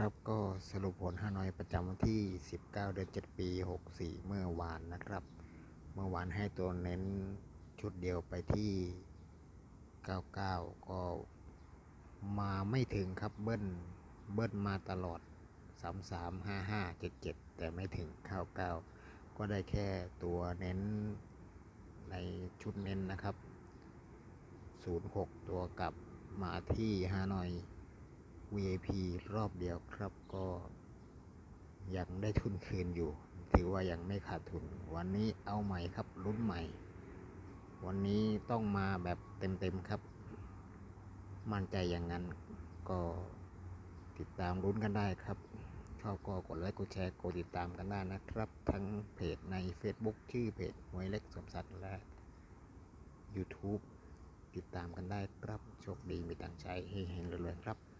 ครับก็สรุปผลฮานอยประจำวันที่ 19 เดือน 7 ปี 64 เมื่อวานนะครับ เมื่อวานให้ตัวเน้นชุดเดียวไปที่ 99 ก็มาไม่ถึงครับเบิ้ลเบิ้ลมาตลอด 33 55 77 แต่ไม่ถึง 99 ก็ได้แค่ตัวเน้นในชุดเน้นนะครับ 06 ตัวกลับมาที่ฮานอย VIP รอบเดียวครับก็ยังได้ทุนคืนอยู่ ถือว่ายังไม่ขาดทุน วันนี้เอาใหม่ครับรุ่นใหม่ วันนี้ต้องมาแบบเต็มๆครับ มั่นใจอย่างนั้นก็ติดตามรุ้นกันได้ครับชอบก็กดไลค์กดแชร์กดติดตามกันได้นะครับ ทั้งเพจใน Facebook ชื่อเพจหวยเล็กสมศักดิ์และ YouTube ติดตามกันได้ครับ โชคดีมีตังค์ใช้เฮงๆเลยๆครับ